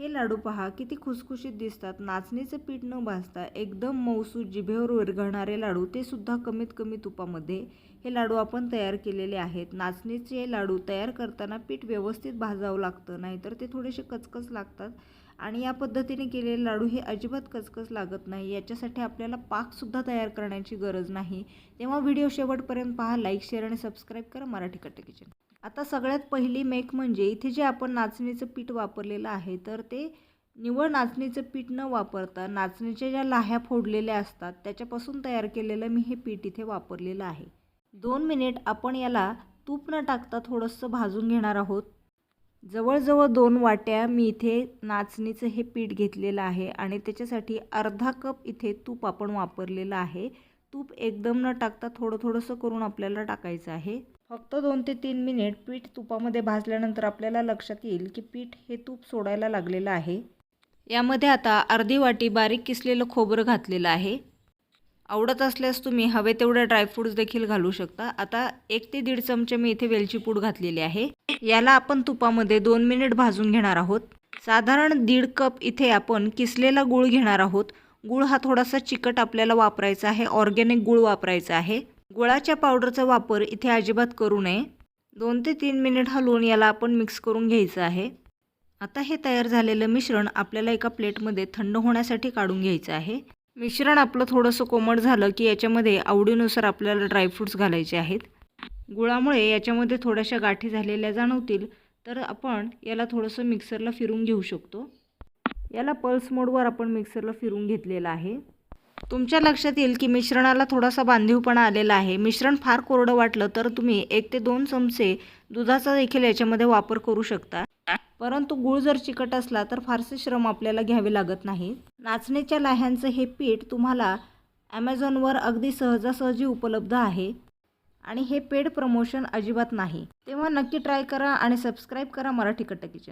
हे लाडू पहा किती खुसखुशीत दिसतात. नाचणीचं पीठ न भाजता एकदम मऊसूत जिभेवर विरघळणारे लाडू ते सुद्धा कमीत कमी तुपामध्ये. हे लाडू आपण तयार केलेले आहेत. नाचणीचे लाडू तयार करताना पीठ व्यवस्थित भाजावं लागतं नाहीतर ते थोडेसे कचकच लागतात. आणि या पद्धतीने केलेले लाडू हे अजिबात कचकच लागत नाही. याच्यासाठी आपल्याला पाकसुद्धा तयार करण्याची गरज नाही. तेव्हा व्हिडिओ शेवटपर्यंत पहा. लाईक शेअर आणि सबस्क्राईब करा. मराठी कट्टे किचन. आता सगळ्यात पहिली मेक म्हणजे इथे जे आपण नाचणीचं पीठ वापरलेलं आहे तर ते निवळ नाचणीचं पीठ न वापरता नाचणीच्या ज्या लाह्या फोडलेल्या असतात त्याच्यापासून तयार केलेलं मी हे पीठ इथे वापरलेलं आहे. दोन मिनिट आपण याला तूप न टाकता थोडंसं भाजून घेणार आहोत. जवळजवळ दोन वाट्या मी इथे नाचणीचं हे पीठ घेतलेलं आहे आणि त्याच्यासाठी अर्धा कप इथे तूप आपण वापरलेलं आहे. तूप एकदम न टाकता थोडं थोडंसं करून आपल्याला टाकायचं आहे. फक्त दोन ते तीन मिनिट पीठ तुपामध्ये भाजल्यानंतर आपल्याला लक्षात येईल की पीठ हे तूप सोडायला लागलेलं आहे. यामध्ये आता अर्धी वाटी बारीक किसलेलं खोबरं घातलेलं आहे. आवडत असल्यास तुम्ही हवे तेवढे ड्रायफ्रूट्स देखील घालू शकता. आता एक ते दीड चमचे मी इथे वेलची पूड घातलेली आहे. याला आपण तुपामध्ये दोन मिनिट भाजून घेणार आहोत. साधारण दीड कप इथे आपण किसलेला गूळ घेणार आहोत. गूळ हा थोडासा चिकट आपल्याला वापरायचा आहे. ऑर्गॅनिक गूळ वापरायचा आहे. गुळाच्या पावडरचा वापर इथे अजिबात करू नये. दोन ते तीन मिनिट हलवून याला आपण मिक्स करून घ्यायचं आहे. आता हे तयार झालेलं मिश्रण आपल्याला एका प्लेटमध्ये थंड होण्यासाठी काढून घ्यायचं आहे. मिश्रण आपलं थोडंसं कोमट झालं की याच्यामध्ये आवडीनुसार आपल्याला ड्रायफ्रूट्स घालायचे आहेत. गुळामुळे याच्यामध्ये थोड्याशा गाठी झालेल्या जाणवतील तर आपण याला थोडंसं मिक्सरला फिरून घेऊ शकतो. याला पल्स मोडवर आपण मिक्सरला फिरून घेतलेलं आहे. तुमच्या लक्षात येईल की मिश्रणाला थोडासा बांधीवपणा आलेला आहे. मिश्रण फार कोरडं वाटलं तर तुम्ही एक ते दोन चमचे दुधाचा देखील याच्यामध्ये वापर करू शकता. परंतु गूळ जर चिकट असला तर फारसे श्रम आपल्याला घ्यावे लागत नाही. नाचणीच्या लाह्यांचं हे पीठ तुम्हाला ॲमेझॉनवर अगदी सहजासहजी उपलब्ध आहे. आणि हे पेड प्रमोशन अजिबात नाही. तेव्हा नक्की ट्राय करा आणि सबस्क्राईब करा मराठी कट्ट किचन